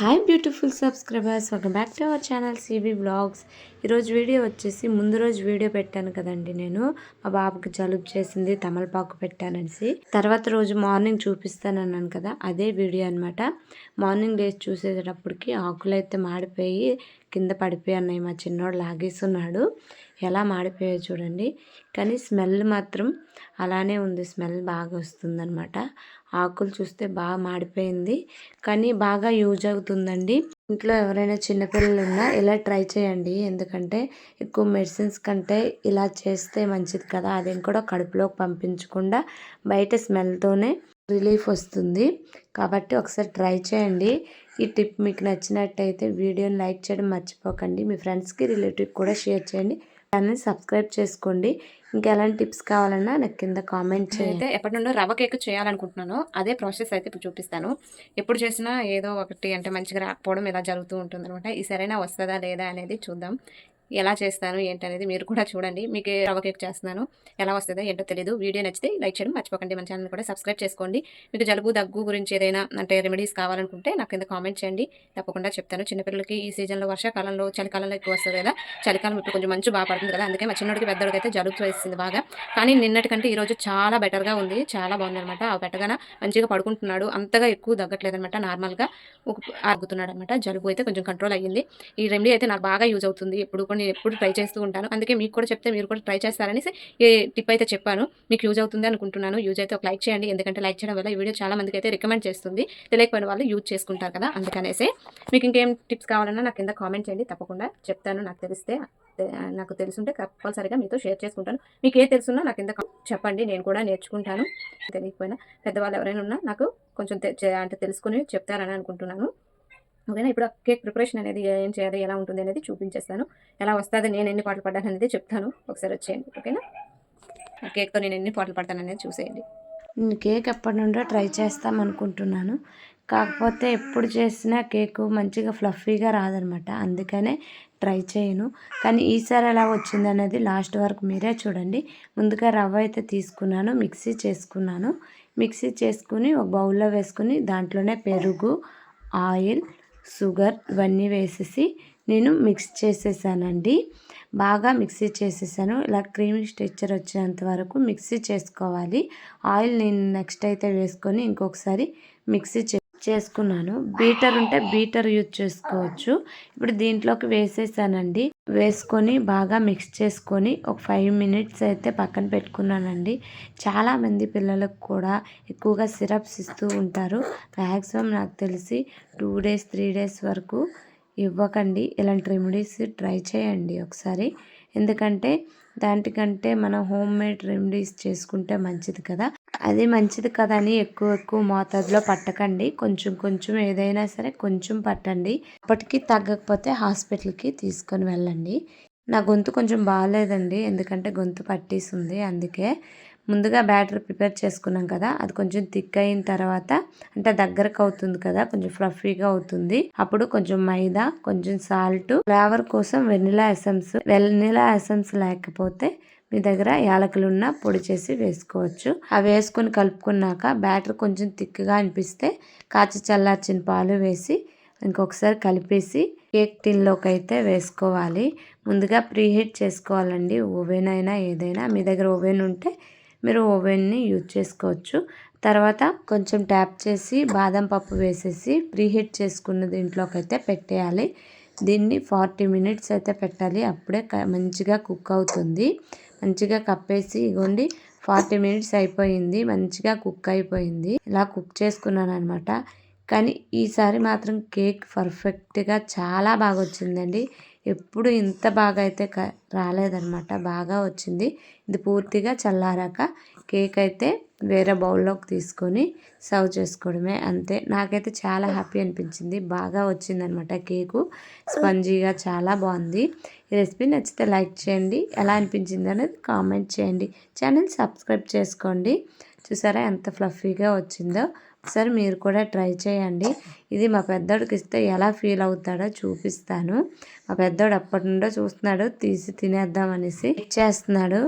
Hi beautiful subscribers welcome back to our channel CB blogs ఈరోజు video వచ్చేసి ముందు రోజు వీడియో పెట్టాను కదండి నేను. మా బాబుకి జలుబు చేసింది తమలపాకు పెట్టాననేసి. తర్వాత రోజు మార్నింగ్ చూపిస్తానన్నాను కదా అదే వీడియో అనమాట మార్నింగ్ లేచి చూసేటప్పటికి ఆకులు అయితే మాడిపోయి కింద పడిపోయి మా చిన్నోడు లాగేస్తున్నాడు ఎలా మాడిపోయాయో చూడండి. కానీ స్మెల్ మాత్రం అలానే ఉంది. స్మెల్ బాగా వస్తుందన్నమాట. ఆకులు చూస్తే బాగా మాడిపోయింది. కానీ బాగా యూజ్ అవుతుందండి. ఇంట్లో ఎవరైనా చిన్నపిల్లలు ఉన్నా ఇలా ట్రై చేయండి. ఎందుకంటే ఎక్కువ మెడిసిన్స్ కంటే ఇలా చేస్తే మంచిది కదా. అది కూడా కడుపులోకి పంపించకుండా బయట స్మెల్తోనే రిలీఫ్ వస్తుంది. కాబట్టి ఒకసారి ట్రై చేయండి. ఈ టిప్ మీకు నచ్చినట్టయితే వీడియోని లైక్ చేయడం మర్చిపోకండి. మీ ఫ్రెండ్స్కి రిలేటివ్ కూడా షేర్ చేయండి. ఛానల్ సబ్స్క్రైబ్ చేసుకోండి. ఇంకా ఎలాంటి టిప్స్ కావాలన్నా నాకు కింద కామెంట్ అయితే ఎప్పటి నుండో రవ్వ కేక్ చేయాలనుకుంటున్నాను. అదే ప్రాసెస్ అయితే ఇప్పుడు చూపిస్తాను. ఎప్పుడు చేసినా ఏదో ఒకటి అంటే మంచిగా రాకపోవడం ఇలా జరుగుతూ ఉంటుంది అనమాట ఈ సరైన వస్తుందా లేదా అనేది చూద్దాం. ఎలా చేస్తాను ఏంటనేది మీరు కూడా చూడండి. మీకు రవ్వ కేక్ చేస్తున్నాను. ఎలా వస్తుందో ఏంటో తెలియదు వీడియో నచ్చితే లైక్ చేయడం మర్చిపోకండి. మన ఛానల్ కూడా సబ్స్క్రైబ్ చేసుకోండి. మీకు జలుబు దగ్గు గురించి ఏదైనా అంటే రెమెడీస్ కావాలనుకుంటే నాకు కింద కామెంట్ చేయండి. తప్పకుండా చెప్తాను. చిన్నపిల్లలకి ఈ సీజన్లో వర్షాకాలంలో చలికాలంలో ఎక్కువ వస్తుంది కదా. చలికాలం ఇప్పుడు కొంచెం మంచి బాగా పడుతుంది కదా. అందుకే మా చిన్నోడికి పెద్దోడికి అయితే జలుబు వేస్తుంది బాగా. కానీ నిన్నటికంటే ఈరోజు చాలా బెటర్గా ఉంది. చాలా బాగుంది అనమాట ఆ బెటర్గా మంచిగా పడుకుంటున్నాడు. అంతగా ఎక్కువ తగ్గట్లేదు అనమాట నార్మల్గా. అరుగుతున్నాడు అనమాట జలుబు అయితే కొంచెం కంట్రోల్ అయ్యింది. ఈ రెమెడీ అయితే నాకు బాగా యూజ్ అవుతుంది. ఎప్పుడు కూడా నేను ఎప్పుడు ట్రై చేస్తూ ఉంటాను. అందుకే మీకు కూడా చెప్తే మీరు కూడా ట్రై చేస్తారనేసి ఏ టిప్ అయితే చెప్పాను. మీకు యూజ్ అవుతుంది అనుకుంటున్నాను. యూజ్ అయితే ఒక లైక్ చేయండి. ఎందుకంటే లైక్ చేయడం వల్ల ఈ వీడియో చాలా మందికి అయితే రికమెండ్ చేస్తుంది. తెలియకపోయిన వాళ్ళు యూజ్ చేసుకుంటారు కదా అందుకనేసి. మీకు ఇంకేం టిప్స్ కావాలన్నా నాకు కింద కామెంట్ చేయండి. తప్పకుండా చెప్తాను. నాకు తెలిస్తే నాకు తెలుసుంటే కంపల్సరిగా మీతో షేర్ చేసుకుంటాను. మీకు ఏ తెలుసున్నా నాకు కింద చెప్పండి. నేను కూడా నేర్చుకుంటాను. తెలియకపోయినా పెద్దవాళ్ళు ఎవరైనా ఉన్నా నాకు కొంచెం తె- అంటే తెలుసుకుని చెప్తారని అనుకుంటున్నాను. ఓకేనా ఇప్పుడు ఆ కేక్ ప్రిపరేషన్ అనేది ఏం చేయాలి ఎలా ఉంటుంది అనేది చూపించేస్తాను. ఎలా వస్తుంది నేను ఎన్ని పాటలు పడ్డాను అనేది చెప్తాను. ఒకసారి వచ్చేయండి ఓకేనా? ఆ కేక్తో నేను ఎన్ని పాటలు పడతాను అనేది చూసేయండి. నేను కేక్ ఎప్పటి నుండో ట్రై చేస్తాం అనుకుంటున్నాను. కాకపోతే ఎప్పుడు చేసినా కేకు మంచిగా ఫ్లఫీగా రాదనమాట. అందుకనే ట్రై చేయను. కానీ ఈసారి ఎలా వచ్చింది అనేది లాస్ట్ వరకు మీరే చూడండి. ముందుగా రవ్వ అయితే తీసుకున్నాను మిక్సీ చేసుకున్నాను. మిక్సీ చేసుకుని ఒక బౌల్లో వేసుకుని దాంట్లోనే పెరుగు ఆయిల్ షుగర్ ఇవన్నీ వేసేసి నేను మిక్స్ చేసేసానండి. బాగా మిక్సీ చేసేసాను. ఇలా క్రీమీ స్ట్రెచ్చర్ వచ్చేంత వరకు మిక్సీ చేసుకోవాలి. ఆయిల్ నేను నెక్స్ట్ అయితే వేసుకొని ఇంకొకసారి మిక్సీ చే చేసుకున్నాను. బీటర్ ఉంటే బీటర్ యూజ్ చేసుకోవచ్చు. ఇప్పుడు దీంట్లోకి వేసేసానండి. వేసుకొని బాగా మిక్స్ చేసుకొని ఒక ఫైవ్ మినిట్స్ అయితే పక్కన పెట్టుకున్నానండి. చాలామంది పిల్లలకు కూడా ఎక్కువగా సిరప్స్ ఇస్తూ ఉంటారు. మ్యాక్సిమం నాకు తెలిసి టూ డేస్ త్రీ డేస్ వరకు ఇవ్వకండి. ఇలాంటి రెమెడీస్ ట్రై చేయండి ఒకసారి. ఎందుకంటే దానికంటే మనం హోమ్ మేడ్ రెమెడీస్ చేసుకుంటే మంచిది కదా. అది మంచిది కదా అని ఎక్కువ ఎక్కువ మోతాదులో పట్టకండి. కొంచెం కొంచెం ఏదైనా సరే కొంచెం పట్టండి. అప్పటికి తగ్గకపోతే హాస్పిటల్కి తీసుకొని వెళ్ళండి. నా గొంతు కొంచెం బాగాలేదండి. ఎందుకంటే గొంతు పట్టేసింది అందుకే. ముందుగా బ్యాటర్ ప్రిపేర్ చేసుకున్నాం కదా అది కొంచెం థిక్ అయిన తర్వాత అంటే దగ్గరకు అవుతుంది కదా కొంచెం ఫ్లఫీగా అవుతుంది. అప్పుడు కొంచెం మైదా కొంచెం సాల్ట్ ఫ్లేవర్ కోసం వెనిలా ఎసెన్స్ వెనిలా ఎసెన్స్ లేకపోతే మీ దగ్గర యాలకులున్న పొడి చేసి వేసుకోవచ్చు. అవి వేసుకొని కలుపుకున్నాక బ్యాటర్ కొంచెం థిక్గా అనిపిస్తే కాచి చల్లార్చిన పాలు వేసి ఇంకొకసారి కలిపేసి కేక్ టిన్లోకి అయితే వేసుకోవాలి. ముందుగా ప్రీహీట్ చేసుకోవాలండి ఓవెన్ అయినా ఏదైనా. మీ దగ్గర ఓవెన్ ఉంటే మీరు ఓవెన్ని యూజ్ చేసుకోవచ్చు. తర్వాత కొంచెం ట్యాప్ చేసి బాదం పప్పు వేసేసి ప్రీహీట్ చేసుకున్న దీంట్లోకి అయితే పెట్టేయాలి. దీన్ని ఫార్టీ మినిట్స్ అయితే పెట్టాలి. అప్పుడే మంచిగా కుక్ అవుతుంది. మంచిగా కప్పేసి ఇగోండి ఫార్టీ మినిట్స్ అయిపోయింది. మంచిగా కుక్ అయిపోయింది. ఇలా కుక్ చేసుకున్నాను అనమాట కానీ ఈసారి మాత్రం కేక్ పర్ఫెక్ట్గా చాలా బాగా వచ్చిందండి ఎప్పుడు ఇంత బాగా అయితే క రాలేదన్నమాట. బాగా వచ్చింది. ఇది పూర్తిగా చల్లారాక కేక్ అయితే వేరే బౌల్లోకి తీసుకొని సర్వ్ చేసుకోవడమే అంతే. నాకైతే చాలా హ్యాపీ అనిపించింది. బాగా వచ్చిందనమాట కేకు. స్పంజీగా చాలా బాగుంది. ఈ రెసిపీ నచ్చితే లైక్ చేయండి. ఎలా అనిపించింది అనేది కామెంట్ చేయండి. ఛానల్ సబ్స్క్రైబ్ చేసుకోండి. చూసారా ఎంత ఫ్లఫీగా వచ్చిందో. ఒకసారి మీరు కూడా ట్రై చేయండి. ఇది మా పెద్దోడికి ఇస్తే ఎలా ఫీల్ అవుతాడో చూపిస్తాను. మా పెద్దోడు అప్పటి నుండో చూస్తున్నాడు తీసి తినేద్దాం అనేసి చేస్తున్నాడు.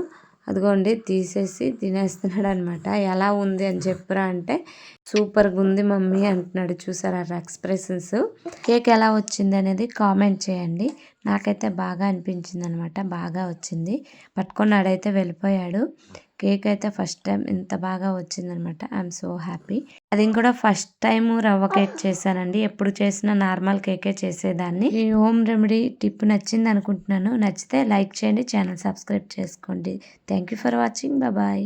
అదిగోండి తీసేసి తినేస్తున్నాడు అనమాట ఎలా ఉంది అని చెప్పురా అంటే సూపర్గా ఉంది మమ్మీ అంటున్నాడు. చూసారా ఎక్స్ప్రెషన్స్ కేక్ ఎలా వచ్చింది అనేది కామెంట్ చేయండి. నాకైతే బాగా అనిపించింది అనమాట బాగా వచ్చింది. పట్టుకున్నాడైతే వెళ్ళిపోయాడు. కేక్ అయితే ఫస్ట్ టైం ఇంత బాగా వచ్చిందనమాట ఐఎమ్ సో హ్యాపీ అది కూడా ఫస్ట్ టైం రవ్వ కేక్ చేశానండి. ఎప్పుడు చేసినా నార్మల్ కేకే చేసేదాన్ని. ఈ హోమ్ రెమెడీ టిప్ నచ్చింది అనుకుంటున్నాను. నచ్చితే లైక్ చేయండి ఛానల్ సబ్స్క్రైబ్ చేసుకోండి. Thank you for watching bye